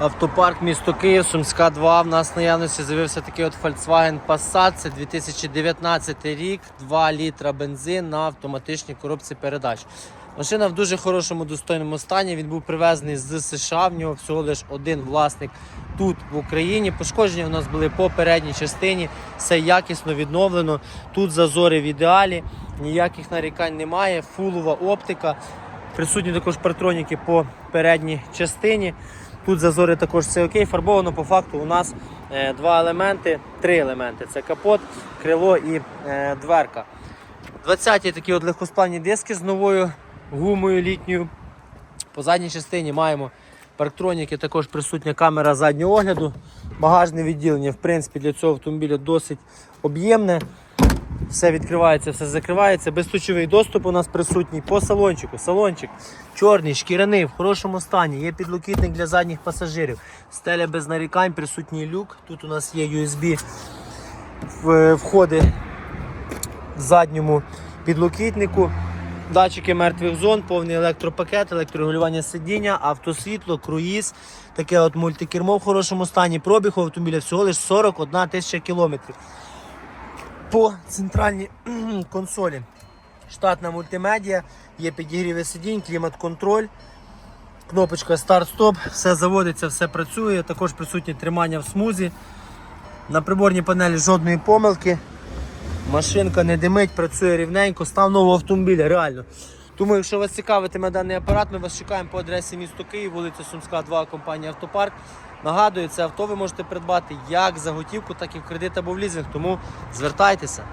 Автопарк місто Київ, Сумська 2. В нас наявності з'явився такий от Volkswagen Passat. Це 2019 рік, 2 літра бензин на автоматичній коробці передач. Машина в дуже хорошому достойному стані. Він був привезений з США. В нього всього лише один власник тут в Україні. Пошкодження у нас були по передній частині. Все якісно відновлено. Тут зазори в ідеалі, ніяких нарікань немає. Фулова оптика. Присутні також партроніки по передній частині. Тут зазори також все окей. Фарбовано по факту у нас е, два елементи, три елементи. Це капот, крило і е, дверка. 20-ті такі от легкосплавні диски з новою гумою літньою. По задній частині маємо парктроніки, також присутня камера заднього огляду. Багажне відділення, в принципі, для цього автомобіля досить об'ємне. Все відкривається, все закривається. Безключовий доступ у нас присутній по салончику. Салончик чорний, шкіряний, в хорошому стані. Є підлокітник для задніх пасажирів. Стеля без нарікань, присутній люк. Тут у нас є USB входи в задньому підлокітнику. Датчики мертвих зон, повний електропакет, електрорегулювання сидіння, автосвітло, круїз, таке от мультикермо в хорошому стані. Пробіг у автомобіля всього лише 41 тисяча кілометрів. По центральній консолі штатна мультимедіа, є підігріви сидінь, клімат-контроль, кнопочка старт-стоп, все заводиться, все працює. Також присутнє тримання в смузі. На приборній панелі жодної помилки. Машинка не димить, працює рівненько, став нового автомобіля, реально. Тому, якщо вас цікавитиме даний апарат, ми вас чекаємо по адресі місто Київ, вулиця Сумська, 2, компанія Автопарк. Нагадую, це авто ви можете придбати як за готівку, так і в кредит або в лізинг, тому звертайтеся.